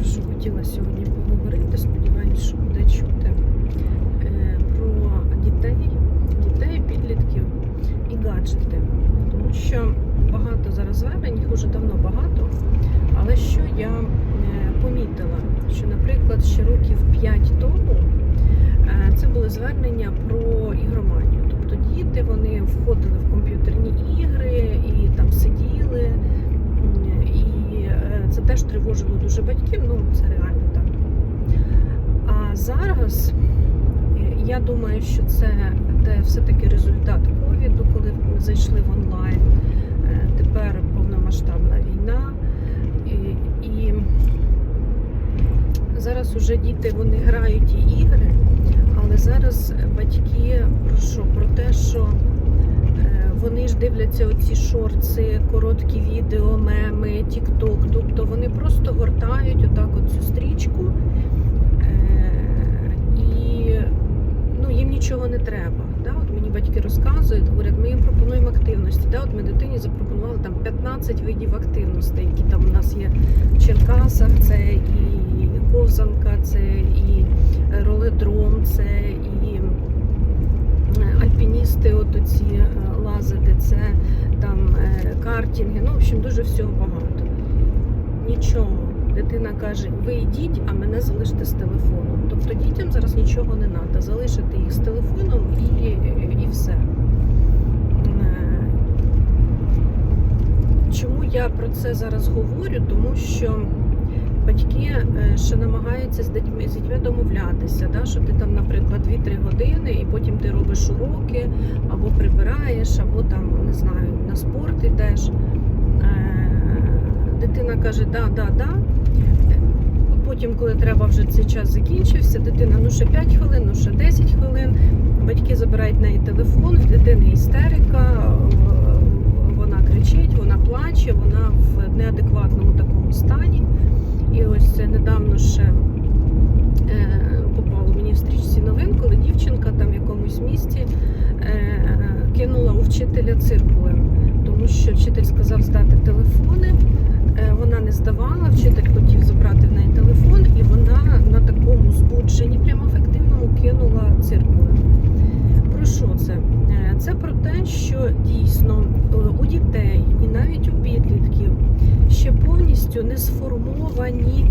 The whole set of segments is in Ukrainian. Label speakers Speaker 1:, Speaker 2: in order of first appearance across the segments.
Speaker 1: про що хотіла сьогодні поговорити. Сподіваюсь, що буде чути Е, про дітей, дітей, підлітків і гаджети. Тому що багато зараз звернень, їх уже давно багато. Але що я е, помітила, що, наприклад, ще років 5 тому е, це були звернення про ігроманію. Тобто діти вони входили в комп'ютерні ігри і там сиділи. М, І е, це теж тривожило дуже батьків, ну це реально так. А зараз е, я думаю, що це все-таки результат ковіду, коли ми зайшли в онлайн. Е, Тепер повномасштабна війна. І, і зараз уже діти вони грають і ігри, але зараз батьки про? Про те, що е, вони ж дивляться оці шорти, короткі відео, меми, тік-ток. Тобто гортають отак от цю стрічку. Е, І ну, їм нічого не треба. Да? От мені батьки розказують, говорять, ми їм пропонуємо активності. Да? От ми дитині запропонували там 15 видів активностей, які там у нас є в Черкасах. Це і ковзанка, це і роледром, це і е, альпіністи, от оці е, лазити, це там картинги. Ну, в общем, дуже всього багато. Нічого. Дитина каже, ви йдіть, а мене залиште з телефоном. Тобто дітям зараз нічого не треба. Залишити їх з телефоном і, і все. Е, Чому я про це зараз говорю? Тому що батьки е, ще намагаються з дітьми, з дітьми домовлятися, да? що ти там, наприклад, 2-3 години, і потім ти робиш уроки, або прибираєш, або там, не знаю, на спорт йдеш. Е, Дитина каже, да, да, да. Потім, коли треба вже цей час закінчився, дитина ну ще 5 хвилин, ну ще 10 хвилин. Батьки забирають неї телефон, в дитини істерика, вона кричить, вона плаче, вона в неадекватному такому стані. І ось недавно ще е, попало мені в стрічці новин, коли дівчинка там в якомусь місті е, кинула у вчителя циркулем, тому що вчитель сказав здати телефони. Е, Вона не здавала, вчитель хотів забрати в неї телефон, і вона на такому збудженні, прямо ефективному, кинула циркулем. Про що це? Е, Це про те, що дійсно е, у дітей і навіть у підлітків ще повністю не сформовані,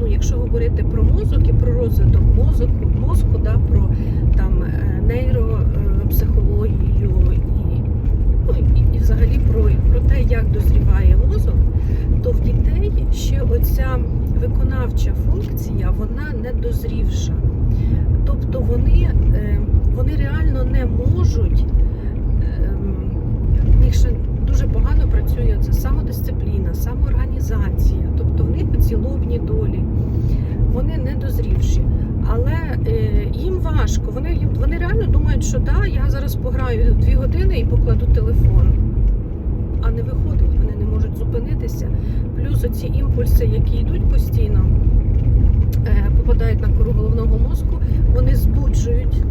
Speaker 1: ну, якщо говорити про мозок і про розвиток мозку, мозку, да, про там нейропсихологію і, ну, і, і взагалі про, про те, як дозріває мозок, то в дітей ще оця виконавча функція, вона не дозрівша. Тобто вони, е, вони реально не можуть, ем, в них ще дуже погано працює це самодисципліна, самоорганізація, тобто в них долі, вони не дозрівші. Але е, їм важко. Вони, вони реально думають, що да, я зараз пограю дві години і покладу телефон. А не виходить, вони не можуть зупинитися. Плюс оці імпульси, які йдуть постійно, е, попадають на кору головного мозку, вони збуджують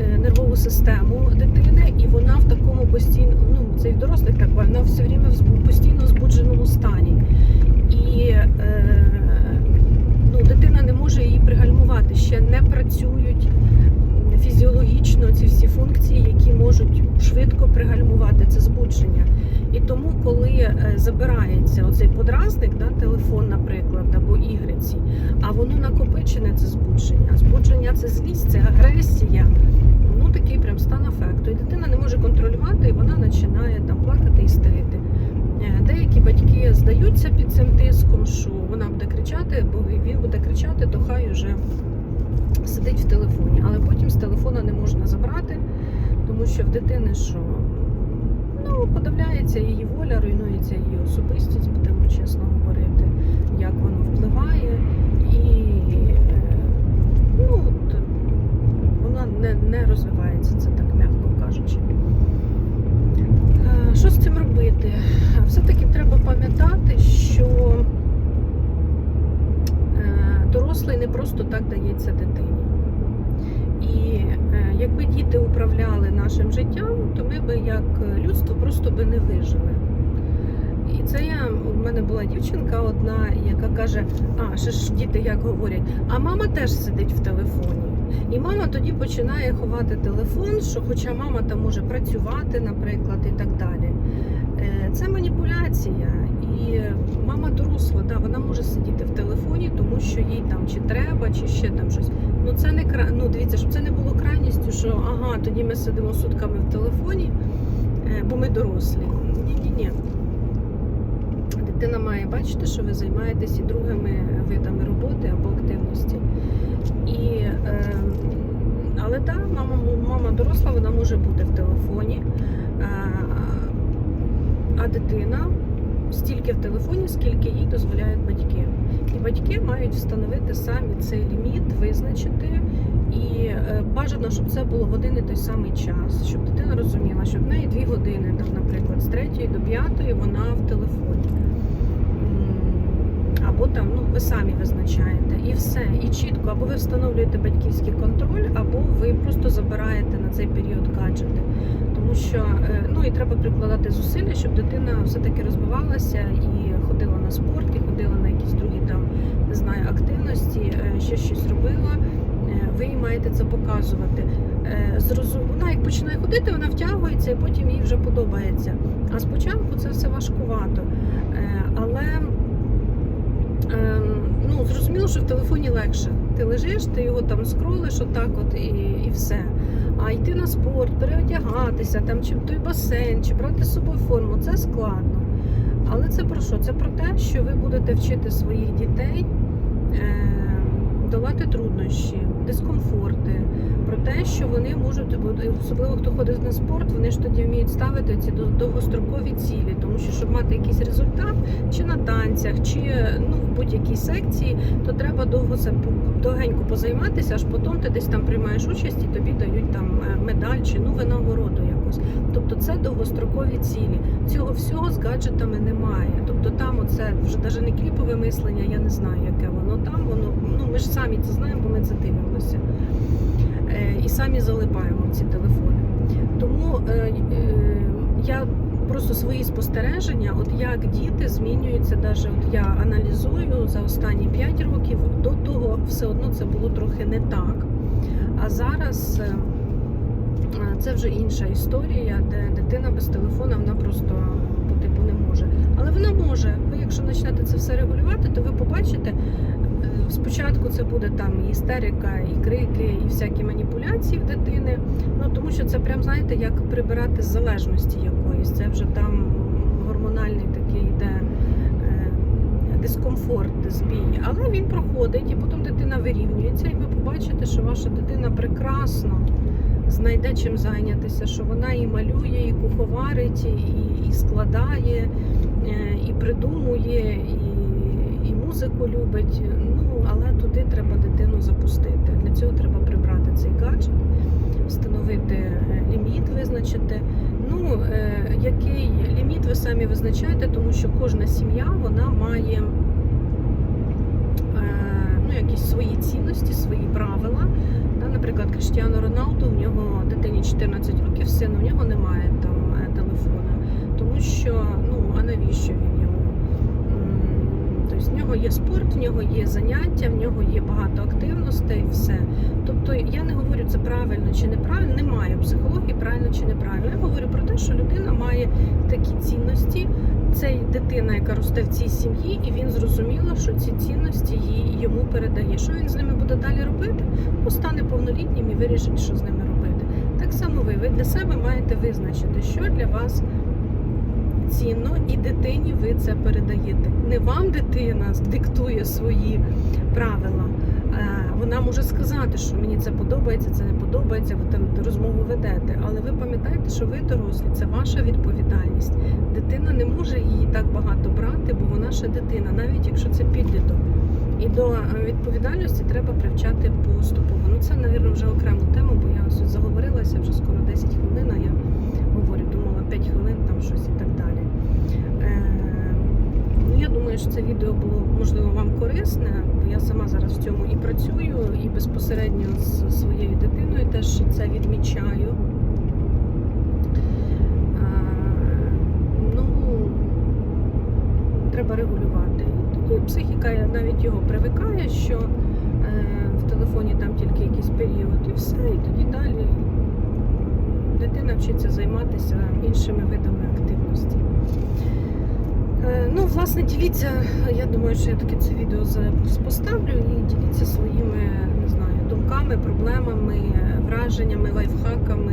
Speaker 1: е, нервову систему дитини, і вона в такому постійно, ну це і в дорослих так, вона все время в постійно збудженому стані. І е, ну, дитина не може її пригальмувати, ще не працюють фізіологічно ці всі функції, які можуть швидко пригальмувати це збудження. І тому, коли е, забирається оцей подразник, да, телефон, наприклад, або ігриці, а воно накопичене це збудження. Збудження це злість, це агресія. Ну такий прям стан афекту. І дитина не може контролювати, і вона починає там плакати і стерити. Е, Деякі батьки здаються під цим тиском, що вона буде кричати, бо він буде кричати, то хай уже сидить в телефоні. Але потім з телефона не можна забрати, тому що в дитини що ну, подавляється її воля, руйнується її особистість, будемо чесно говорити, як воно впливає. І е, ну, вона не, не розвивається, це так м'яко кажучи. Е, Що з цим робити? Все-таки треба пам'ятати, що е, дорослий не просто так дається дитині. Діти управляли нашим життям, то ми би як людство просто би не вижили. І це я у мене була дівчинка одна, яка каже: а ще ж діти як говорять, а мама теж сидить в телефоні. І мама тоді починає ховати телефон, що хоча мама там може працювати, наприклад, і так далі. Е, Це маніпуляція. І мама доросла, да, вона може сидіти в телефоні, тому що їй там чи треба, чи ще там щось. Ну це не кра... ну, дивіться, щоб це не було крайністю, що ага, тоді ми сидимо сутками в телефоні, е, бо ми дорослі. Ні-ні-ні. Дитина має бачити, що ви займаєтесь і другими видами роботи або активності. І, е, але так, мама, мама доросла, вона може бути в телефоні. Е, а дитина стільки в телефоні, скільки їй дозволяють батьки. І батьки мають встановити самі цей ліміт, визначити. І е, бажано, щоб це було в один і той самий час, щоб дитина розуміла, що в неї дві години, там, наприклад, з третьої до п'ятої вона в телефоні. Там, ну ви самі визначаєте, і все. І чітко, або ви встановлюєте батьківський контроль, або ви просто забираєте на цей період гаджети. Тому що е, ну і треба прикладати зусилля, щоб дитина все-таки розвивалася і ходила на спорт, і ходила на якісь другі там не знаю активності, е, ще щось робила. Е, Ви їй маєте це показувати. Зрозум... Вона як починає ходити, вона втягується і потім їй вже подобається. А спочатку це все важкувато. Але ну, зрозуміло, що в телефоні легше. Ти лежиш, ти його там скролиш отак от і, і все. А йти на спорт, переодягатися, там, чи той басейн, чи брати з собою форму це складно. Але це про що? Це про те, що ви будете вчити своїх дітей е, долати труднощі, дискомфорти, про те, що вони можуть, особливо хто ходить на спорт, вони ж тоді вміють ставити ці дов- довгострокові цілі, тому що щоб мати якийсь результат, чи на танцях, чи ну, в будь-якій секції, то треба довго довгенько позайматися, аж потім ти десь там приймаєш участь і тобі дають там е, медаль чи ну винагороду якусь. Тобто це довгострокові цілі. Цього всього з гаджетами немає. Тобто там оце вже навіть не кліпове мислення, я не знаю, яке воно там. Воно ну ми ж самі це знаємо, бо ми це дивимося. Е, і самі залипаємо ці телефони. Тому е, е, я просто свої спостереження, от як діти змінюються, навіть от я аналізую за останні 5 років, до того все одно це було трохи не так. А зараз е, це вже інша історія, де дитина без телефона вона просто по типу не може. Але вона може. Ви, якщо почнете це все регулювати, то ви побачите. е, Спочатку це буде там і істерика, і крики, і всякі маніпуляції в дитини. Ну тому що це прям знаєте, як прибирати з залежності якоїсь. Це вже там гормональний такий йде е, дискомфорт, збій. Але він проходить, і потім дитина вирівнюється, і ви побачите, що ваша дитина прекрасно знайде чим зайнятися, що вона і малює, і куховарить, і, і складає, е, і придумує, і, і музику любить. Ну, але туди треба дитину запустити. Для цього треба прибрати цей гаджет, встановити е, ліміт, визначити. Ну, е, який ліміт ви самі визначаєте, тому що кожна сім'я вона має ну, якісь свої цінності, свої правила. Да, наприклад, Кріштіану Роналду, в нього дитині 14 років, син, у нього немає там е, телефона, тому що ну а навіщо він йому? Тобто в нього є спорт, в нього є заняття, в нього є багато активностей, все. Тобто я не говорю це правильно чи неправильно, немає психології правильно чи неправильно. Я говорю про те, що людина має такі цінності. Це дитина, яка росте в цій сім'ї, і він зрозуміло, що ці цінності їй йому передає. Що він з ними буде далі робити? Ну, стане повнолітнім і вирішить, що з ними робити. Так само ви, ви для себе маєте визначити, що для вас цінно, і дитині ви це передаєте. Не вам дитина диктує свої правила. Е, Вона може сказати, що мені це подобається, це не подобається, ви там розмову ведете. Але ви пам'ятаєте, що ви дорослі, це ваша відповідальність. Дитина не може її так багато брати, бо вона ще дитина, навіть якщо це підліток. І до е, відповідальності треба привчати поступово. Ну це, мабуть, вже окрему тему, бо я ось заговорилася вже скоро 10 хвилин. а Я говорю, думала 5 хвилин, там щось і так далі. Е, ну, я думаю, що це відео було можливо вам корисне, бо я сама зараз в цьому і працюю, і безпосередньо з своєю дитиною теж це відмічаю. Е, ну, треба регулювати. І навіть його привикає, що е, в телефоні там тільки якийсь період, і все, і тоді далі дитина вчиться займатися іншими видами активності. Е, Ну, власне, діліться. Я думаю, що я таке це відео поставлю і діліться своїми не знаю, думками, проблемами, враженнями, лайфхаками.